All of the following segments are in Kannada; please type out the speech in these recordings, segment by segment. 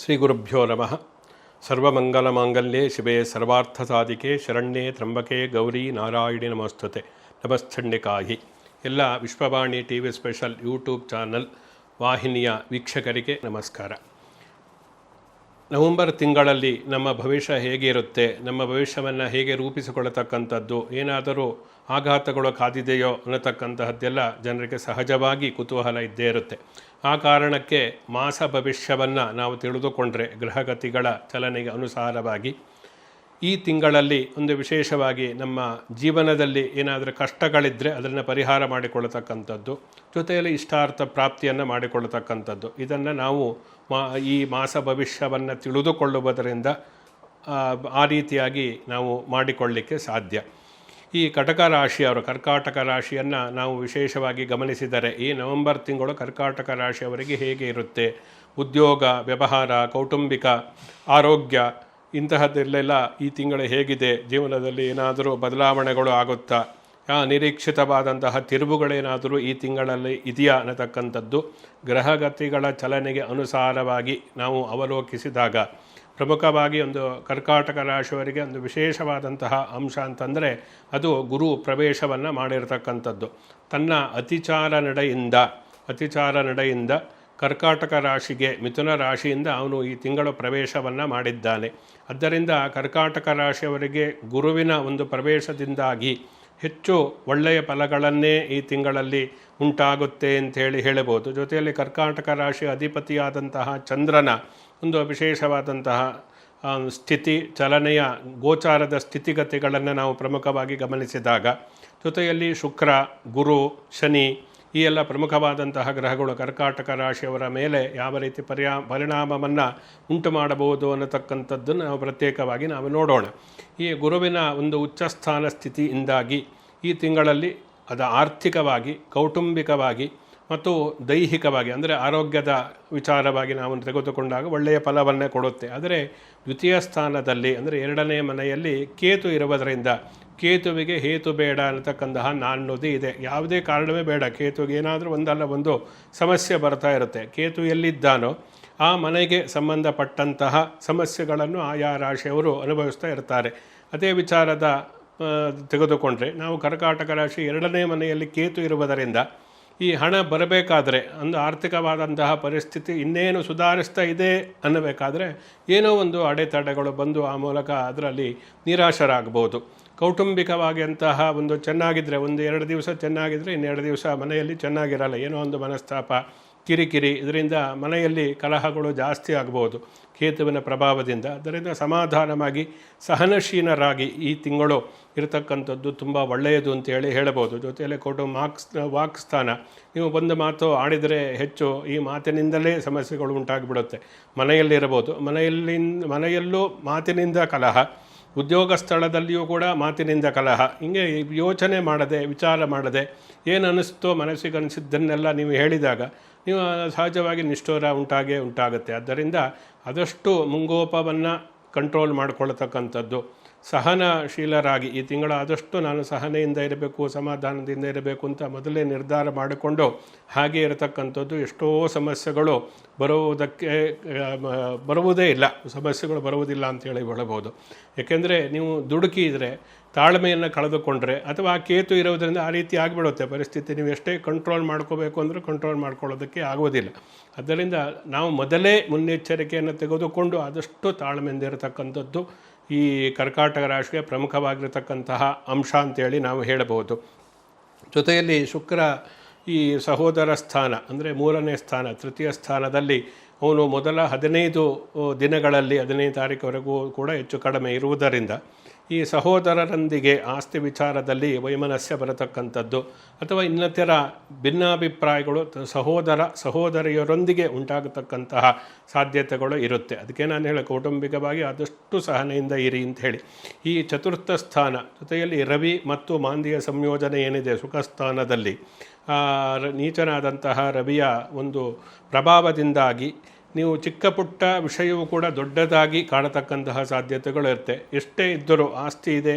ಶ್ರೀ ಗುರುಭ್ಯೋ ನಮಃ ಸರ್ವಮಂಗಲಮಾಂಗಲ್ಯೆ ಶಿವೆ ಸರ್ವಾರ್ಥಸಾಧಿಕೆ ಶರಣ್ಯೆ ತ್ರಂಬಕೆ ಗೌರಿ ನಾರಾಯಣಿ ನಮಸ್ತುತೆ ನಮಶ್ಚಂಡಿಕಾಯಿ ಎಲ್ಲ Vishwavani T V special YouTube channel ವಾಹಿನಿಯ ವೀಕ್ಷಕರಿಗೆ ನಮಸ್ಕಾರ. ನವೆಂಬರ್ ತಿಂಗಳಲ್ಲಿ ನಮ್ಮ ಭವಿಷ್ಯ ಹೇಗೆ ಇರುತ್ತೆ, ನಮ್ಮ ಭವಿಷ್ಯವನ್ನು ಹೇಗೆ ರೂಪಿಸಿಕೊಳ್ಳತಕ್ಕಂಥದ್ದು, ಏನಾದರೂ ಆಘಾತಗಳು ಕಾದಿದೆಯೋ ಅನ್ನತಕ್ಕಂತಹದ್ದೆಲ್ಲ ಜನರಿಗೆ ಸಹಜವಾಗಿ ಕುತೂಹಲ ಇದ್ದೇ ಇರುತ್ತೆ. ಆ ಕಾರಣಕ್ಕೆ ಮಾಸ ಭವಿಷ್ಯವನ್ನು ನಾವು ತಿಳಿದುಕೊಂಡ್ರೆ ಗ್ರಹಗತಿಗಳ ಚಲನೆಗೆ ಅನುಸಾರವಾಗಿ ಈ ತಿಂಗಳಲ್ಲಿ ಒಂದು ವಿಶೇಷವಾಗಿ ನಮ್ಮ ಜೀವನದಲ್ಲಿ ಏನಾದರೂ ಕಷ್ಟಗಳಿದ್ದರೆ ಅದನ್ನು ಪರಿಹಾರ ಮಾಡಿಕೊಳ್ಳತಕ್ಕಂಥದ್ದು ಜೊತೆಯಲ್ಲಿ ಇಷ್ಟಾರ್ಥ ಪ್ರಾಪ್ತಿಯನ್ನು ಮಾಡಿಕೊಳ್ಳತಕ್ಕಂಥದ್ದು. ಇದನ್ನು ನಾವು ಮಾ ಈ ಮಾಸ ಭವಿಷ್ಯವನ್ನು ತಿಳಿದುಕೊಳ್ಳುವುದರಿಂದ ಆ, ರೀತಿಯಾಗಿ ನಾವು ಮಾಡಿಕೊಳ್ಳಲಿಕ್ಕೆ ಸಾಧ್ಯ. ಈ ಕಟಕ ರಾಶಿಯವರು ಕರ್ಕಾಟಕ ರಾಶಿಯನ್ನು ನಾವು ವಿಶೇಷವಾಗಿ ಗಮನಿಸಿದರೆ ಈ ನವೆಂಬರ್ ತಿಂಗಳು ಕರ್ಕಾಟಕ ರಾಶಿಯವರಿಗೆ ಹೇಗೆ ಇರುತ್ತೆ? ಉದ್ಯೋಗ ವ್ಯವಹಾರ ಕೌಟುಂಬಿಕ ಆರೋಗ್ಯ ಇಂತಹದ್ದೆಲ್ಲೆಲ್ಲ ಈ ತಿಂಗಳು ಹೇಗಿದೆ? ಜೀವನದಲ್ಲಿ ಏನಾದರೂ ಬದಲಾವಣೆಗಳು ಆಗುತ್ತಾ? ನಿರೀಕ್ಷಿತವಾದಂತಹ ತಿರುವುಗಳೇನಾದರೂ ಈ ತಿಂಗಳಲ್ಲಿ ಇದೆಯಾ ಅನ್ನತಕ್ಕಂಥದ್ದು ಗ್ರಹಗತಿಗಳ ಚಲನೆಗೆ ಅನುಸಾರವಾಗಿ ನಾವು ಅವಲೋಕಿಸಿದಾಗ ಪ್ರಮುಖವಾಗಿ ಒಂದು ಕರ್ಕಾಟಕ ರಾಶಿಯವರಿಗೆ ಒಂದು ವಿಶೇಷವಾದಂತಹ ಅಂಶ ಅಂತಂದರೆ ಅದು ಗುರು ಪ್ರವೇಶವನ್ನು ಮಾಡಿರತಕ್ಕಂಥದ್ದು. ತನ್ನ ಅತಿಚಾರ ನಡೆಯಿಂದ ಅತಿಚಾರ ನಡೆಯಿಂದ ಕರ್ಕಾಟಕ ರಾಶಿಗೆ ಮಿಥುನ ರಾಶಿಯಿಂದ ಅವನು ಈ ತಿಂಗಳು ಪ್ರವೇಶವನ್ನು ಮಾಡಿದ್ದಾನೆ. ಆದ್ದರಿಂದ ಕರ್ಕಾಟಕ ರಾಶಿಯವರಿಗೆ ಗುರುವಿನ ಒಂದು ಪ್ರವೇಶದಿಂದಾಗಿ ಹೆಚ್ಚು ಒಳ್ಳೆಯ ಫಲಗಳನ್ನೇ ಈ ತಿಂಗಳಲ್ಲಿ ಉಂಟಾಗುತ್ತೆ ಅಂತೇಳಿ ಹೇಳಬಹುದು. ಜೊತೆಯಲ್ಲಿ ಕರ್ಕಾಟಕ ರಾಶಿಯ ಅಧಿಪತಿಯಾದಂತಹ ಚಂದ್ರನ ಒಂದು ವಿಶೇಷವಾದಂತಹ ಸ್ಥಿತಿ, ಚಲನೆಯ, ಗೋಚಾರದ ಸ್ಥಿತಿಗತಿಗಳನ್ನು ನಾವು ಪ್ರಮುಖವಾಗಿ ಗಮನಿಸಿದಾಗ, ಜೊತೆಯಲ್ಲಿ ಶುಕ್ರ, ಗುರು, ಶನಿ ಈ ಎಲ್ಲ ಪ್ರಮುಖವಾದಂತಹ ಗ್ರಹಗಳು ಕರ್ಕಾಟಕ ರಾಶಿಯವರ ಮೇಲೆ ಯಾವ ರೀತಿ ಪರ್ಯಾ ಪರಿಣಾಮವನ್ನು ಉಂಟು ಮಾಡಬಹುದು ಅನ್ನತಕ್ಕಂಥದ್ದನ್ನು ನಾವು ಪ್ರತ್ಯೇಕವಾಗಿ ನಾವು ನೋಡೋಣ. ಈ ಗುರುವಿನ ಒಂದು ಉಚ್ಚಸ್ಥಾನ ಸ್ಥಿತಿಯಿಂದಾಗಿ ಈ ತಿಂಗಳಲ್ಲಿ ಅದು ಆರ್ಥಿಕವಾಗಿ, ಕೌಟುಂಬಿಕವಾಗಿ ಮತ್ತು ದೈಹಿಕವಾಗಿ, ಅಂದರೆ ಆರೋಗ್ಯದ ವಿಚಾರವಾಗಿ ನಾವು ತೆಗೆದುಕೊಂಡಾಗ ಒಳ್ಳೆಯ ಫಲವನ್ನೇ ಕೊಡುತ್ತೆ. ಆದರೆ ದ್ವಿತೀಯ ಸ್ಥಾನದಲ್ಲಿ, ಅಂದರೆ ಎರಡನೇ ಮನೆಯಲ್ಲಿ ಕೇತು ಇರುವುದರಿಂದ, ಕೇತುವಿಗೆ ಹೇತು ಬೇಡ ಅನ್ನತಕ್ಕಂತಹ ನಾಣ್ಣುದಿ ಇದೆ. ಯಾವುದೇ ಕಾರಣವೇ ಬೇಡ. ಕೇತುವಿಗೆ ಏನಾದರೂ ಒಂದಲ್ಲ, ಒಂದು ಸಮಸ್ಯೆ ಬರ್ತಾ ಇರುತ್ತೆ. ಕೇತು ಎಲ್ಲಿದ್ದಾನೋ, ಆ ಮನೆಗೆ ಸಂಬಂಧಪಟ್ಟಂತಹ ಸಮಸ್ಯೆಗಳನ್ನು ಆಯಾ ರಾಶಿಯವರು ಅನುಭವಿಸ್ತಾ ಇರ್ತಾರೆ. ಅದೇ ವಿಚಾರದ ತೆಗೆದುಕೊಂಡ್ರೆ, ನಾವು ಕರ್ಕಾಟಕ ರಾಶಿ ಎರಡನೇ ಮನೆಯಲ್ಲಿ ಕೇತು ಇರುವುದರಿಂದ ಈ ಹಣ ಬರಬೇಕಾದ್ರೆ ಒಂದು ಆರ್ಥಿಕವಾದಂತಹ ಪರಿಸ್ಥಿತಿ ಇನ್ನೇನು ಸುಧಾರಿಸ್ತಾ ಇದೆ ಅನ್ನಬೇಕಾದರೆ ಏನೋ ಒಂದು ಅಡೆತಡೆಗಳು ಬಂದು ಆ ಮೂಲಕ ಅದರಲ್ಲಿ ನಿರಾಶರಾಗಬಹುದು. ಕೌಟುಂಬಿಕವಾಗಿ ಅಂತಹ ಒಂದು ಚೆನ್ನಾಗಿದ್ದರೆ ಒಂದು ಎರಡು ದಿವಸ ಚೆನ್ನಾಗಿದ್ದರೆ ಇನ್ನೆರಡು ದಿವಸ ಮನೆಯಲ್ಲಿ ಚೆನ್ನಾಗಿರಲ್ಲ, ಏನೋ ಒಂದು ಮನಸ್ತಾಪ. ಕಿರಿಕಿರಿ, ಇದರಿಂದ ಮನೆಯಲ್ಲಿ ಕಲಹಗಳು ಜಾಸ್ತಿ ಆಗ್ಬೋದು, ಕೇತುವಿನ ಪ್ರಭಾವದಿಂದ. ಅದರಿಂದ ಸಮಾಧಾನವಾಗಿ ಸಹನಶೀಲರಾಗಿ ಈ ತಿಂಗಳು ಇರತಕ್ಕಂಥದ್ದು ತುಂಬ ಒಳ್ಳೆಯದು ಅಂತೇಳಿ ಹೇಳಬಹುದು. ಜೊತೆಯಲ್ಲಿ ಕೊಟ್ಟು ಮಾಕ್ಸ್, ವಾಕ್ ಸ್ಥಾನ. ನೀವು ಒಂದು ಮಾತು ಆಡಿದರೆ ಹೆಚ್ಚು ಈ ಮಾತಿನಿಂದಲೇ ಸಮಸ್ಯೆಗಳು ಉಂಟಾಗಿಬಿಡುತ್ತೆ. ಮನೆಯಲ್ಲಿರಬಹುದು ಮನೆಯಲ್ಲಿ ಮನೆಯಲ್ಲೂ ಮಾತಿನಿಂದ ಕಲಹ. ಉದ್ಯೋಗ ಸ್ಥಳದಲ್ಲಿಯೂ ಕೂಡ ಮಾತಿನಿಂದ ಕಲಹ. ಹಿಂಗೆ ಯೋಚನೆ ಮಾಡದೆ, ವಿಚಾರ ಮಾಡದೆ, ಏನು ಅನ್ನಿಸ್ತೋ ಮನಸ್ಸಿಗೆ ಅನಿಸಿದ್ದನ್ನೆಲ್ಲ ನೀವು ಹೇಳಿದಾಗ ನೀವು ಸಹಜವಾಗಿ ನಿಷ್ಠೂರ ಉಂಟಾಗೇ ಉಂಟಾಗುತ್ತೆ. ಆದ್ದರಿಂದ ಆದಷ್ಟು ಮುಂಗೋಪವನ್ನು ಕಂಟ್ರೋಲ್ ಮಾಡಿಕೊಳ್ತಕ್ಕಂಥದ್ದು. ಸಹನಶೀಲರಾಗಿ, ಈ ತಿಂಗಳ ಆದಷ್ಟು ನಾನು ಸಹನೆಯಿಂದ ಇರಬೇಕು, ಸಮಾಧಾನದಿಂದ ಇರಬೇಕು ಅಂತ ಮೊದಲೇ ನಿರ್ಧಾರ ಮಾಡಿಕೊಂಡು ಹಾಗೆ ಇರತಕ್ಕಂಥದ್ದು. ಎಷ್ಟೋ ಸಮಸ್ಯೆಗಳು ಬರುವುದಕ್ಕೆ ಬರುವುದೇ ಇಲ್ಲ. ಸಮಸ್ಯೆಗಳು ಬರುವುದಿಲ್ಲ ಅಂತೇಳಿ ಹೇಳಬಹುದು. ಏಕೆಂದರೆ ನೀವು ದುಡುಕಿದರೆ ತಾಳ್ಮೆಯನ್ನು ಕಳೆದುಕೊಂಡ್ರೆ ಅಥವಾ ಆ ಕೇತು ಇರೋದರಿಂದ ಆ ರೀತಿ ಆಗಿಬಿಡುತ್ತೆ ಪರಿಸ್ಥಿತಿ. ನೀವು ಎಷ್ಟೇ ಕಂಟ್ರೋಲ್ ಮಾಡ್ಕೋಬೇಕು ಅಂದರೂ ಕಂಟ್ರೋಲ್ ಮಾಡ್ಕೊಳ್ಳೋದಕ್ಕೆ ಆಗೋದಿಲ್ಲ. ಅದರಿಂದ ನಾವು ಮೊದಲೇ ಮುನ್ನೆಚ್ಚರಿಕೆಯನ್ನು ತೆಗೆದುಕೊಂಡು ಆದಷ್ಟು ತಾಳ್ಮೆಯಿಂದಿರತಕ್ಕಂಥದ್ದು ಈ ಕರ್ಕಾಟಕ ರಾಶಿಗೆ ಪ್ರಮುಖವಾಗಿರತಕ್ಕಂತಹ ಅಂಶ ಅಂತೇಳಿ ನಾವು ಹೇಳಬಹುದು. ಜೊತೆಯಲ್ಲಿ ಶುಕ್ರ ಈ ಸಹೋದರ ಸ್ಥಾನ, ಅಂದರೆ ಮೂರನೇ ಸ್ಥಾನ, ತೃತೀಯ ಸ್ಥಾನದಲ್ಲಿ ಅವನು ಮೊದಲ ಹದಿನೈದು ದಿನಗಳಲ್ಲಿ ಹದಿನೈದು ತಾರೀಕುವರೆಗೂ ಕೂಡ ಹೆಚ್ಚು ಕಡಿಮೆ ಇರುವುದರಿಂದ ಈ ಸಹೋದರರೊಂದಿಗೆ ಆಸ್ತಿ ವಿಚಾರದಲ್ಲಿ ವೈಮನಸ್ಯ ಬರತಕ್ಕಂಥದ್ದು ಅಥವಾ ಇನ್ನಿತರ ಭಿನ್ನಾಭಿಪ್ರಾಯಗಳು ಸಹೋದರ ಸಹೋದರಿಯರೊಂದಿಗೆ ಉಂಟಾಗತಕ್ಕಂತಹ ಸಾಧ್ಯತೆಗಳು ಇರುತ್ತೆ. ಅದಕ್ಕೆ ನಾನು ಹೇಳಿ ಕೌಟುಂಬಿಕವಾಗಿ ಆದಷ್ಟು ಸಹನೆಯಿಂದ ಇರಿ ಅಂತ ಹೇಳಿ. ಈ ಚತುರ್ಥ ಸ್ಥಾನ ಜೊತೆಯಲ್ಲಿ ರವಿ ಮತ್ತು ಮಾಂದಿಯ ಸಂಯೋಜನೆ ಏನಿದೆ ಸುಖಸ್ಥಾನದಲ್ಲಿ ನೀಚನಾದಂತಹ ರವಿಯ ಒಂದು ಪ್ರಭಾವದಿಂದಾಗಿ ನೀವು ಚಿಕ್ಕ ಪುಟ್ಟ ವಿಷಯವೂ ಕೂಡ ದೊಡ್ಡದಾಗಿ ಕಾಣತಕ್ಕಂತಹ ಸಾಧ್ಯತೆಗಳು ಇರುತ್ತೆ. ಎಷ್ಟೇ ಇದ್ದರೂ ಆಸ್ತಿ ಇದೆ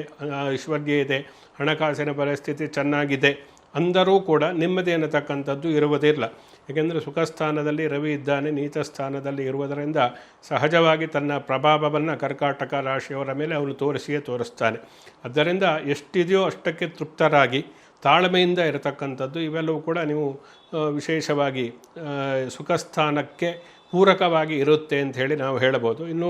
ಐಶ್ವರ್ಯ ಇದೆ, ಹಣಕಾಸಿನ ಪರಿಸ್ಥಿತಿ ಚೆನ್ನಾಗಿದೆ ಅಂದರೂ ಕೂಡ ನೆಮ್ಮದಿ ಅನ್ನತಕ್ಕಂಥದ್ದು ಇರುವುದಿಲ್ಲ. ಏಕೆಂದರೆ ಸುಖ ಸ್ಥಾನದಲ್ಲಿ ರವಿ ಇದ್ದಾನೆ ನೀಚ ಸ್ಥಾನದಲ್ಲಿ ಇರುವುದರಿಂದ ಸಹಜವಾಗಿ ತನ್ನ ಪ್ರಭಾವವನ್ನು ಕರ್ಕಾಟಕ ರಾಶಿಯವರ ಮೇಲೆ ಅವನು ತೋರಿಸಿಯೇ ತೋರಿಸ್ತಾನೆ. ಆದ್ದರಿಂದ ಎಷ್ಟಿದೆಯೋ ಅಷ್ಟಕ್ಕೆ ತೃಪ್ತರಾಗಿ ತಾಳ್ಮೆಯಿಂದ ಇರತಕ್ಕಂಥದ್ದು ಇವೆಲ್ಲವೂ ಕೂಡ ನೀವು ವಿಶೇಷವಾಗಿ ಸುಖಸ್ಥಾನಕ್ಕೆ ಪೂರಕವಾಗಿ ಇರುತ್ತೆ ಅಂತ ಹೇಳಿ ನಾವು ಹೇಳಬಹುದು. ಇನ್ನು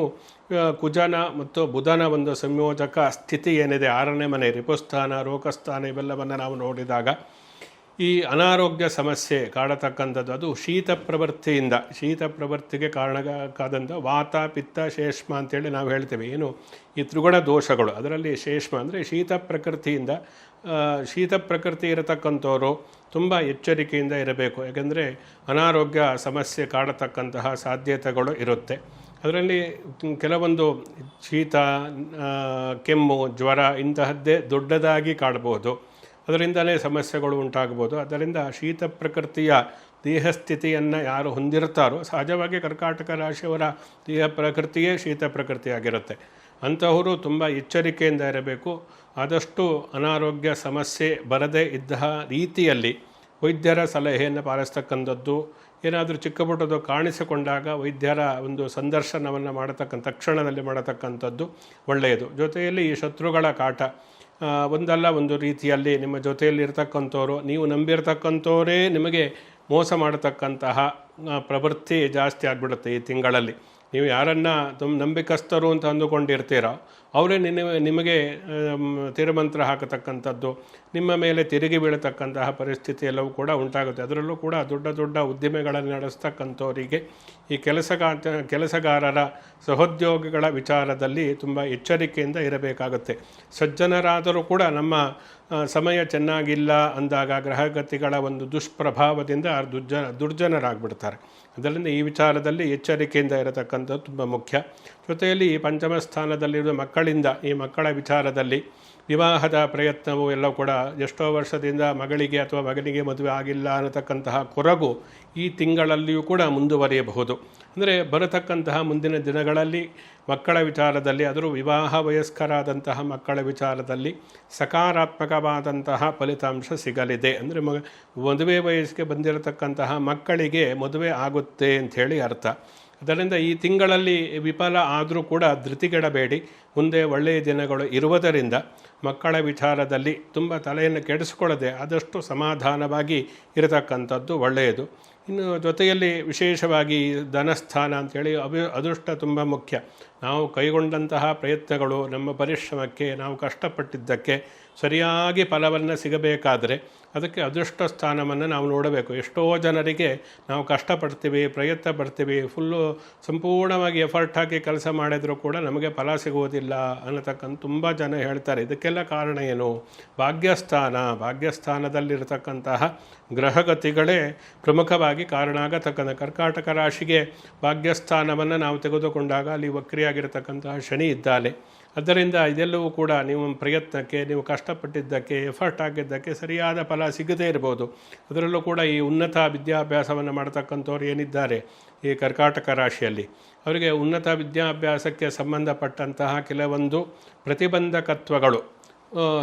ಕುಜನ ಮತ್ತು ಬುಧನ ಒಂದು ಸಂಯೋಜಕ ಸ್ಥಿತಿ ಏನಿದೆ? ಆರನೇ ಮನೆ, ರಿಪುಸ್ಥಾನ, ರೋಕಸ್ಥಾನ, ಇವೆಲ್ಲವನ್ನು ನಾವು ನೋಡಿದಾಗ ಈ ಅನಾರೋಗ್ಯ ಸಮಸ್ಯೆ ಕಾಡತಕ್ಕಂಥದ್ದು, ಅದು ಶೀತ ಪ್ರವೃತ್ತಿಯಿಂದ ಶೀತ ಪ್ರವೃತ್ತಿಗೆ ಕಾರಣಕ್ಕಾದಂಥ ವಾತ, ಪಿತ್ತ, ಶೇಷ್ಮ ಅಂತೇಳಿ ನಾವು ಹೇಳ್ತೇವೆ. ಏನು? ಈ ತ್ರಿಗುಣ ದೋಷಗಳು. ಅದರಲ್ಲಿ ಶೇಷ್ಮ ಅಂದರೆ ಶೀತ ಪ್ರಕೃತಿಯಿಂದ ಶೀತ ಪ್ರಕೃತಿ ಇರತಕ್ಕಂಥವರು ತುಂಬ ಎಚ್ಚರಿಕೆಯಿಂದ ಇರಬೇಕು. ಯಾಕೆಂದರೆ ಅನಾರೋಗ್ಯ ಸಮಸ್ಯೆ ಕಾಡತಕ್ಕಂತಹ ಸಾಧ್ಯತೆಗಳು ಇರುತ್ತೆ. ಅದರಲ್ಲಿ ಕೆಲವೊಂದು ಶೀತ ಕೆಮ್ಮು, ಜ್ವರ ಇಂತಹದ್ದೇ ದೊಡ್ಡದಾಗಿ ಕಾಡಬಹುದು ಅದರಿಂದಲೇ ಸಮಸ್ಯೆಗಳು ಉಂಟಾಗ್ಬೋದು ಅದರಿಂದ ಶೀತ ಪ್ರಕೃತಿಯ ದೇಹಸ್ಥಿತಿಯನ್ನು ಯಾರು ಹೊಂದಿರ್ತಾರೋ, ಸಹಜವಾಗಿ ಕರ್ಕಾಟಕ ರಾಶಿಯವರ ದೇಹ ಪ್ರಕೃತಿಯೇ ಶೀತ ಪ್ರಕೃತಿಯಾಗಿರುತ್ತೆ. ಅಂಥವರು ತುಂಬ ಎಚ್ಚರಿಕೆಯಿಂದ ಇರಬೇಕು. ಆದಷ್ಟು ಅನಾರೋಗ್ಯ ಸಮಸ್ಯೆ ಬರದೇ ಇದ್ದ ರೀತಿಯಲ್ಲಿ ವೈದ್ಯರ ಸಲಹೆಯನ್ನು ಪಾಲಿಸ್ತಕ್ಕಂಥದ್ದು, ಏನಾದರೂ ಚಿಕ್ಕ ಪುಟ್ಟದು ಕಾಣಿಸಿಕೊಂಡಾಗ ವೈದ್ಯರ ಒಂದು ಸಂದರ್ಶನವನ್ನು ಮಾಡತಕ್ಕಂಥ, ತಕ್ಷಣದಲ್ಲಿ ಮಾಡತಕ್ಕಂಥದ್ದು ಒಳ್ಳೆಯದು. ಜೊತೆಯಲ್ಲಿ ಈ ಶತ್ರುಗಳ ಕಾಟ ಒಂದಲ್ಲ ಒಂದು ರೀತಿಯಲ್ಲಿ ನಿಮ್ಮ ಜೊತೆಯಲ್ಲಿ ಇರ್ತಕ್ಕಂಥವ್ರು ನೀವು ನಂಬಿರ್ತಕ್ಕಂಥವರೇ ನಿಮಗೆ ಮೋಸ ಮಾಡತಕ್ಕಂತಹ ಪ್ರವೃತ್ತಿ ಜಾಸ್ತಿ ಆಗಿಬಿಡುತ್ತೆ ಈ ತಿಂಗಳಲ್ಲಿ. ನೀವು ಯಾರನ್ನು ತುಂಬ ನಂಬಿಕಸ್ಥರು ಅಂತ ಅಂದುಕೊಂಡಿರ್ತೀರೋ, ಅವರೇ ನಿನ್ನ ನಿಮಗೆ ತಿರುಮಂತ್ರ ಹಾಕತಕ್ಕಂಥದ್ದು, ನಿಮ್ಮ ಮೇಲೆ ತಿರುಗಿ ಬೀಳತಕ್ಕಂತಹ ಪರಿಸ್ಥಿತಿ ಎಲ್ಲವೂ ಕೂಡ ಉಂಟಾಗುತ್ತೆ. ಅದರಲ್ಲೂ ಕೂಡ ದೊಡ್ಡ ದೊಡ್ಡ ಉದ್ದಿಮೆಗಳನ್ನು ನಡೆಸ್ತಕ್ಕಂಥವರಿಗೆ ಈ ಕೆಲಸಗಾ, ಕೆಲಸಗಾರರ ಸಹೋದ್ಯೋಗಿಗಳ ವಿಚಾರದಲ್ಲಿ ತುಂಬ ಎಚ್ಚರಿಕೆಯಿಂದ ಇರಬೇಕಾಗುತ್ತೆ. ಸಜ್ಜನರಾದರೂ ಕೂಡ ನಮ್ಮ ಸಮಯ ಚೆನ್ನಾಗಿಲ್ಲ ಅಂದಾಗ ಗ್ರಹಗತಿಗಳ ಒಂದು ದುಷ್ಪ್ರಭಾವದಿಂದ ದುರ್ಜ, ದುರ್ಜನರಾಗ್ಬಿಡ್ತಾರೆ. ಅದರಿಂದ ಈ ವಿಚಾರದಲ್ಲಿ ಎಚ್ಚರಿಕೆಯಿಂದ ಇರತಕ್ಕಂಥದ್ದು ತುಂಬ ಮುಖ್ಯ. ಜೊತೆಯಲ್ಲಿ ಈ ಪಂಚಮ ಸ್ಥಾನದಲ್ಲಿರುವ ಮಕ್ಕಳಿಂದ, ಈ ಮಕ್ಕಳ ವಿಚಾರದಲ್ಲಿ ವಿವಾಹದ ಪ್ರಯತ್ನವು ಎಲ್ಲ ಕೂಡ ಎಷ್ಟೋ ವರ್ಷದಿಂದ ಮಗಳಿಗೆ ಅಥವಾ ಮಗನಿಗೆ ಮದುವೆ ಆಗಿಲ್ಲ ಅನ್ನತಕ್ಕಂತಹ ಕೊರಗು ಈ ತಿಂಗಳಲ್ಲಿಯೂ ಕೂಡ ಮುಂದುವರಿಯಬಹುದು. ಅಂದರೆ ಬರತಕ್ಕಂತಹ ಮುಂದಿನ ದಿನಗಳಲ್ಲಿ ಮಕ್ಕಳ ವಿಚಾರದಲ್ಲಿ ಅದರ ವಿವಾಹ ವಯಸ್ಕರಾದಂತಹ ಮಕ್ಕಳ ವಿಚಾರದಲ್ಲಿ ಸಕಾರಾತ್ಮಕವಾದಂತಹ ಫಲಿತಾಂಶ ಸಿಗಲಿದೆ. ಅಂದರೆ ಮಗ, ಮದುವೆ ವಯಸ್ಸಿಗೆ ಬಂದಿರತಕ್ಕಂತಹ ಮಕ್ಕಳಿಗೆ ಮದುವೆ ಆಗುತ್ತೆ ಅಂಥೇಳಿ ಅರ್ಥ. ಅದರಿಂದ ಈ ತಿಂಗಳಲ್ಲಿ ವಿಫಲ ಆದರೂ ಕೂಡ ಧೃತಿಗೆಡಬೇಡಿ. ಮುಂದೆ ಒಳ್ಳೆಯ ದಿನಗಳು ಇರುವುದರಿಂದ ಮಕ್ಕಳ ವಿಚಾರದಲ್ಲಿ ತುಂಬ ತಲೆಯನ್ನು ಕೆಡಿಸಿಕೊಳ್ಳದೆ ಆದಷ್ಟು ಸಮಾಧಾನವಾಗಿ ಇರತಕ್ಕಂಥದ್ದು ಒಳ್ಳೆಯದು. ಇನ್ನು ಜೊತೆಯಲ್ಲಿ ವಿಶೇಷವಾಗಿ ಧನಸ್ಥಾನ ಅಂಥೇಳಿ ಅಭಿ, ಅದೃಷ್ಟ ತುಂಬ ಮುಖ್ಯ. ನಾವು ಕೈಗೊಂಡಂತಹ ಪ್ರಯತ್ನಗಳು ನಮ್ಮ ಪರಿಶ್ರಮಕ್ಕೆ, ನಾವು ಕಷ್ಟಪಟ್ಟಿದ್ದಕ್ಕೆ ಸರಿಯಾಗಿ ಫಲವನ್ನು ಸಿಗಬೇಕಾದರೆ ಅದಕ್ಕೆ ಅದೃಷ್ಟ ಸ್ಥಾನವನ್ನು ನಾವು ನೋಡಬೇಕು. ಎಷ್ಟೋ ಜನರಿಗೆ ನಾವು ಕಷ್ಟಪಡ್ತೀವಿ, ಪ್ರಯತ್ನ ಪಡ್ತೀವಿ ಫುಲ್ಲು ಸಂಪೂರ್ಣವಾಗಿ ಎಫರ್ಟ್ ಹಾಕಿ ಕೆಲಸ ಮಾಡಿದರೂ ಕೂಡ ನಮಗೆ ಫಲ ಸಿಗುವುದಿಲ್ಲ ಅನ್ನತಕ್ಕಂಥ ತುಂಬ ಜನ ಹೇಳ್ತಾರೆ. ಇದಕ್ಕೆಲ್ಲ ಕಾರಣ ಏನು? ಭಾಗ್ಯಸ್ಥಾನ. ಭಾಗ್ಯಸ್ಥಾನದಲ್ಲಿರತಕ್ಕಂತಹ ಗ್ರಹಗತಿಗಳೇ ಪ್ರಮುಖವಾಗಿ ಕಾರಣ ಆಗತಕ್ಕಂಥ. ಕರ್ಕಾಟಕ ರಾಶಿಗೆ ಭಾಗ್ಯಸ್ಥಾನವನ್ನು ನಾವು ತೆಗೆದುಕೊಂಡಾಗ ಅಲ್ಲಿ ವಕ್ರಿಯಾಗಿರತಕ್ಕಂತಹ ಶನಿ ಇದ್ದಾನೆ ಅದರಿಂದ ಇದೆಲ್ಲವೂ ಕೂಡ ನೀವು ಪ್ರಯತ್ನಕ್ಕೆ, ನೀವು ಕಷ್ಟಪಟ್ಟಿದ್ದಕ್ಕೆ ಎಫರ್ಟ್ ಆಗಿದ್ದಕ್ಕೆ ಸರಿಯಾದ ಫಲ ಸಿಗದೇ ಇರ್ಬೋದು. ಅದರಲ್ಲೂ ಕೂಡ ಈ ಉನ್ನತ ವಿದ್ಯಾಭ್ಯಾಸವನ್ನು ಮಾಡತಕ್ಕಂಥವ್ರು ಏನಿದ್ದಾರೆ? ಈ ಕರ್ಕಾಟಕ ರಾಶಿಯಲ್ಲಿ. ಅವರಿಗೆ ಉನ್ನತ ವಿದ್ಯಾಭ್ಯಾಸಕ್ಕೆ ಸಂಬಂಧಪಟ್ಟಂತಹ ಕೆಲವೊಂದು ಪ್ರತಿಬಂಧಕತ್ವಗಳು.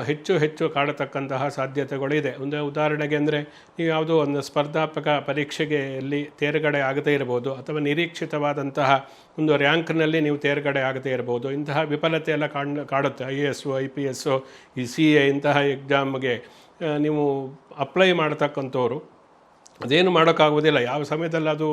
ಹೆಚ್ಚು ಹೆಚ್ಚು ಕಾಡತಕ್ಕಂತಹ ಸಾಧ್ಯತೆಗಳಿದೆ. ಒಂದು ಉದಾಹರಣೆಗೆ ಅಂದರೆ, ನೀವು ಯಾವುದೋ ಒಂದು ಸ್ಪರ್ಧಾತ್ಮಕ ಪರೀಕ್ಷೆಗೆ ಅಲ್ಲಿ ತೇರ್ಗಡೆ ಆಗದೇ ಇರ್ಬೋದು ಅಥವಾ ನಿರೀಕ್ಷಿತವಾದಂತಹ ಒಂದು ರ್ಯಾಂಕ್ನಲ್ಲಿ ನೀವು ತೇರ್ಗಡೆ ಆಗದೇ ಇರ್ಬೋದು ಇಂತಹ ವಿಫಲತೆ ಎಲ್ಲ ಕಾಣ್, ಕಾಡುತ್ತೆ. I A S I P S ಈ ಸಿ ಎ ಇಂತಹ ಎಕ್ಸಾಮ್ಗೆ ನೀವು ಅಪ್ಲೈ ಮಾಡ್ತಕ್ಕಂಥವ್ರು ಅದೇನು ಮಾಡೋಕ್ಕಾಗೋದಿಲ್ಲ ಯಾವ ಸಮಯದಲ್ಲಿ ಅದು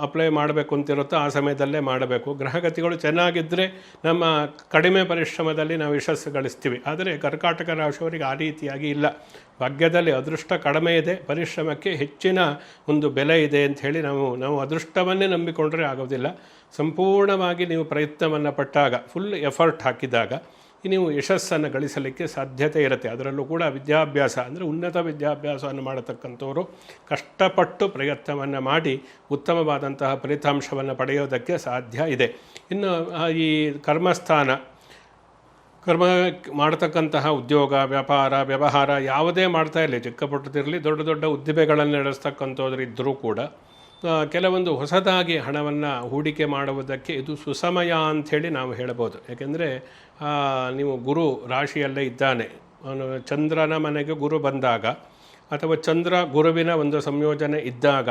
ಅಪ್ಲೈ ಮಾಡಬೇಕು ಅಂತಿರುತ್ತೋ ಆ ಸಮಯದಲ್ಲೇ ಮಾಡಬೇಕು. ಗ್ರಹಗತಿಗಳು ಚೆನ್ನಾಗಿದ್ದರೆ ನಮ್ಮ ಕಡಿಮೆ ಪರಿಶ್ರಮದಲ್ಲಿ ನಾವು ಯಶಸ್ಸು ಗಳಿಸ್ತೀವಿ. ಆದರೆ ಕರ್ಕಾಟಕ ರಾಶಿಯವರಿಗೆ ಆ ರೀತಿಯಾಗಿ ಇಲ್ಲ. ಭಾಗ್ಯದಲ್ಲಿ ಅದೃಷ್ಟ ಕಡಿಮೆ ಇದೆ. ಪರಿಶ್ರಮಕ್ಕೆ ಹೆಚ್ಚಿನ ಒಂದು ಬೆಲೆ ಇದೆ ಅಂತ ಹೇಳಿ ನಾವು ನಾವು ಅದೃಷ್ಟವನ್ನೇ ನಂಬಿಕೊಂಡ್ರೆ ಆಗೋದಿಲ್ಲ. ಸಂಪೂರ್ಣವಾಗಿ ನೀವು ಪ್ರಯತ್ನವನ್ನು ಪಟ್ಟಾಗ ಫುಲ್ ಎಫರ್ಟ್ ಹಾಕಿದಾಗ ನೀವು ಯಶಸ್ಸನ್ನು ಗಳಿಸಲಿಕ್ಕೆ ಸಾಧ್ಯತೆ ಇರುತ್ತೆ. ಅದರಲ್ಲೂ ಕೂಡ ವಿದ್ಯಾಭ್ಯಾಸ ಅಂದರೆ ಉನ್ನತ ವಿದ್ಯಾಭ್ಯಾಸವನ್ನು ಮಾಡತಕ್ಕಂಥವರು ಕಷ್ಟಪಟ್ಟು ಪ್ರಯತ್ನವನ್ನು ಮಾಡಿ ಉತ್ತಮವಾದಂತಹ ಫಲಿತಾಂಶವನ್ನು ಪಡೆಯೋದಕ್ಕೆ ಸಾಧ್ಯ ಇದೆ. ಇನ್ನು ಈ ಕರ್ಮಸ್ಥಾನ, ಕರ್ಮ ಮಾಡತಕ್ಕಂತಹ ಉದ್ಯೋಗ, ವ್ಯಾಪಾರ, ವ್ಯವಹಾರ ಯಾವುದೇ ಮಾಡ್ತಾ ಇರಲಿ, ಚಿಕ್ಕ ಪುಟ್ಟದಿರಲಿ, ದೊಡ್ಡ ದೊಡ್ಡ ಉದ್ದಿಮೆಗಳನ್ನು ನಡೆಸ್ತಕ್ಕಂಥವ್ರು ಇದ್ದರೂ ಕೂಡ ಕೆಲವೊಂದು ಹೊಸದಾಗಿ ಹಣವನ್ನು ಹೂಡಿಕೆ ಮಾಡುವುದಕ್ಕೆ ಇದು ಸುಸಮಯ ಅಂಥೇಳಿ ನಾವು ಹೇಳ್ಬೋದು ಯಾಕೆಂದರೆ ನೀವು ಗುರು ರಾಶಿಯಲ್ಲೇ ಇದ್ದಾನೆ. ಅವನು ಚಂದ್ರನ ಮನೆಗೆ ಗುರು ಬಂದಾಗ ಅಥವಾ ಚಂದ್ರ ಗುರುವಿನ ಒಂದು ಸಂಯೋಜನೆ ಇದ್ದಾಗ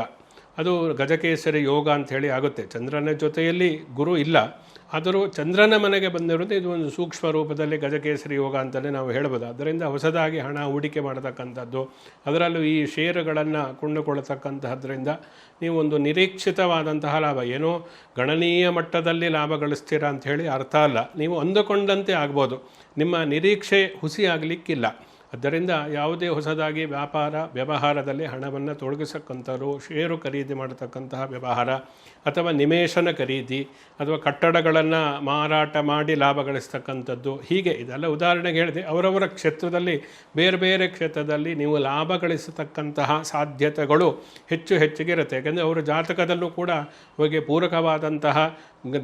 ಅದು ಗಜಕೇಸರಿ ಯೋಗ ಅಂಥೇಳಿ ಆಗುತ್ತೆ. ಚಂದ್ರನ ಜೊತೆಯಲ್ಲಿ ಗುರು ಇಲ್ಲ. ಆದರೂ ಚಂದ್ರನ ಮನೆಗೆ ಬಂದಿರೋದು ಇದು ಒಂದು ಸೂಕ್ಷ್ಮ ರೂಪದಲ್ಲಿ ಗಜಕೇಸರಿ ಯೋಗ ಅಂತಲೇ ನಾವು ಹೇಳ್ಬೋದು. ಅದರಿಂದ ಹೊಸದಾಗಿ ಹಣ ಹೂಡಿಕೆ ಮಾಡತಕ್ಕಂಥದ್ದು, ಅದರಲ್ಲೂ ಈ ಷೇರುಗಳನ್ನು ಕೊಂಡುಕೊಳ್ಳತಕ್ಕಂತಹದ್ರಿಂದ ನೀವು ಒಂದು ನಿರೀಕ್ಷಿತವಾದಂತಹ ಲಾಭ. ಏನೋ ಗಣನೀಯ ಮಟ್ಟದಲ್ಲಿ ಲಾಭ ಗಳಿಸ್ತೀರಾ ಹೇಳಿ ಅರ್ಥ ಅಲ್ಲ. ನೀವು ಅಂದುಕೊಂಡಂತೆ ಆಗ್ಬೋದು. ನಿಮ್ಮ ನಿರೀಕ್ಷೆ ಹುಸಿ ಆಗಲಿಕ್ಕಿಲ್ಲ ಆದ್ದರಿಂದ ಯಾವುದೇ ಹೊಸದಾಗಿ ವ್ಯಾಪಾರ, ವ್ಯವಹಾರದಲ್ಲಿ ಹಣವನ್ನು ತೊಡಗಿಸಕ್ಕಂಥವ್ರು, ಷೇರು ಖರೀದಿ ಮಾಡತಕ್ಕಂತಹ ವ್ಯವಹಾರ ಅಥವಾ ನಿಮೇಶನ ಖರೀದಿ ಅಥವಾ ಕಟ್ಟಡಗಳನ್ನು ಮಾರಾಟ ಮಾಡಿ ಲಾಭ ಗಳಿಸ್ತಕ್ಕಂಥದ್ದು ಹೀಗೆ ಇದೆಲ್ಲ ಉದಾಹರಣೆಗೆ ಹೇಳಿದೆ ಅವರವರ ಕ್ಷೇತ್ರದಲ್ಲಿ ಬೇರೆ ಬೇರೆ ಕ್ಷೇತ್ರದಲ್ಲಿ ನೀವು ಲಾಭ ಗಳಿಸತಕ್ಕಂತಹ ಸಾಧ್ಯತೆಗಳು ಹೆಚ್ಚು ಹೆಚ್ಚಿಗೆ ಇರುತ್ತೆ. ಯಾಕೆಂದರೆ ಅವರ ಜಾತಕದಲ್ಲೂ ಕೂಡ ಅವರಿಗೆ ಪೂರಕವಾದಂತಹ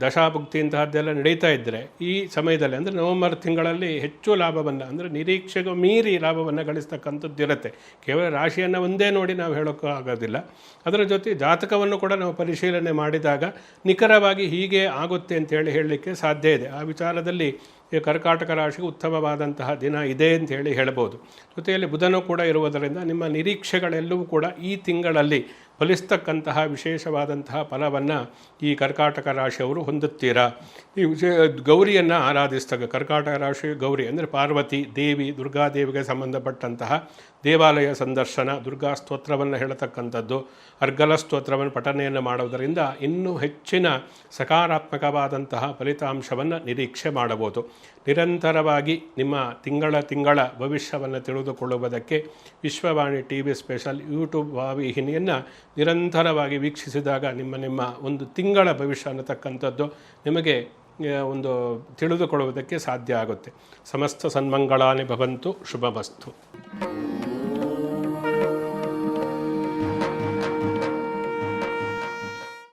ದಶಾಭುಕ್ತಿ ಇಂತಹದ್ದೆಲ್ಲ ನಡೀತಾ ಇದ್ದರೆ ಈ ಸಮಯದಲ್ಲಿ, ಅಂದರೆ ನವೆಂಬರ್ ತಿಂಗಳಲ್ಲಿ ಹೆಚ್ಚು ಲಾಭವನ್ನು, ಅಂದರೆ ನಿರೀಕ್ಷೆಗೂ ಮೀರಿ ಲಾಭವನ್ನು ಗಳಿಸ್ತಕ್ಕಂಥದ್ದು ಇರುತ್ತೆ. ಕೇವಲ ರಾಶಿಯನ್ನು ಒಂದೇ ನೋಡಿ ನಾವು ಹೇಳೋಕ್ಕೂ ಆಗೋದಿಲ್ಲ. ಅದರ ಜೊತೆ ಜಾತಕವನ್ನು ಕೂಡ ನಾವು ಪರಿಶೀಲನೆ ಮಾಡಿದಾಗ ನಿಖರವಾಗಿ ಹೀಗೆ ಆಗುತ್ತೆ ಅಂತೇಳಿ ಹೇಳಲಿಕ್ಕೆ ಸಾಧ್ಯ ಇದೆ. ಆ ವಿಚಾರದಲ್ಲಿ ಈ ಕರ್ಕಾಟಕ ರಾಶಿಗೆ ಉತ್ತಮವಾದಂತಹ ದಿನ ಇದೆ ಅಂತ ಹೇಳಿ ಹೇಳ್ಬೋದು. ಜೊತೆಯಲ್ಲಿ ಬುಧನೂ ಕೂಡ ಇರುವುದರಿಂದ ನಿಮ್ಮ ನಿರೀಕ್ಷೆಗಳೆಲ್ಲವೂ ಕೂಡ ಈ ತಿಂಗಳಲ್ಲಿ ಫಲಿಸ್ತಕ್ಕಂತಹ ವಿಶೇಷವಾದಂತಹ ಫಲವನ್ನು ಈ ಕರ್ಕಾಟಕ ರಾಶಿಯವರು ಹೊಂದುತ್ತೀರಾ? ಈ ವಿಶೇ, ಗೌರಿಯನ್ನು ಆರಾಧಿಸ್ತಾಗ ಕರ್ಕಾಟಕ ರಾಶಿ ಗೌರಿ ಅಂದರೆ ಪಾರ್ವತಿ, ದೇವಿ, ದುರ್ಗಾದೇವಿಗೆ ಸಂಬಂಧಪಟ್ಟಂತಹ ದೇವಾಲಯ ಸಂದರ್ಶನ, ದುರ್ಗಾ ಸ್ತೋತ್ರವನ್ನು ಹೇಳತಕ್ಕಂಥದ್ದು, ಅರ್ಗಲ ಸ್ತೋತ್ರವನ್ನು ಪಠನೆಯನ್ನು ಮಾಡುವುದರಿಂದ ಇನ್ನೂ ಹೆಚ್ಚಿನ ಸಕಾರಾತ್ಮಕವಾದಂತಹ ಫಲಿತಾಂಶವನ್ನು ನಿರೀಕ್ಷೆ ಮಾಡಬಹುದು. ನಿರಂತರವಾಗಿ ನಿಮ್ಮ ತಿಂಗಳ ತಿಂಗಳ ಭವಿಷ್ಯವನ್ನು ತಿಳಿದುಕೊಳ್ಳುವುದಕ್ಕೆ Vishwavani T V special YouTube ವಾಹಿನಿಯನ್ನು ನಿರಂತರವಾಗಿ ವೀಕ್ಷಿಸಿದಾಗ ನಿಮ್ಮ ನಿಮ್ಮ ಒಂದು ತಿಂಗಳ ಭವಿಷ್ಯ ಅನ್ನತಕ್ಕಂಥದ್ದು ನಿಮಗೆ ಒಂದು ತಿಳಿದುಕೊಳ್ಳುವುದಕ್ಕೆ ಸಾಧ್ಯ ಆಗುತ್ತೆ. ಸಮಸ್ತ ಸನ್ಮಂಗಳಾನಿ ಭವಂತು, ಶುಭಮಸ್ತು.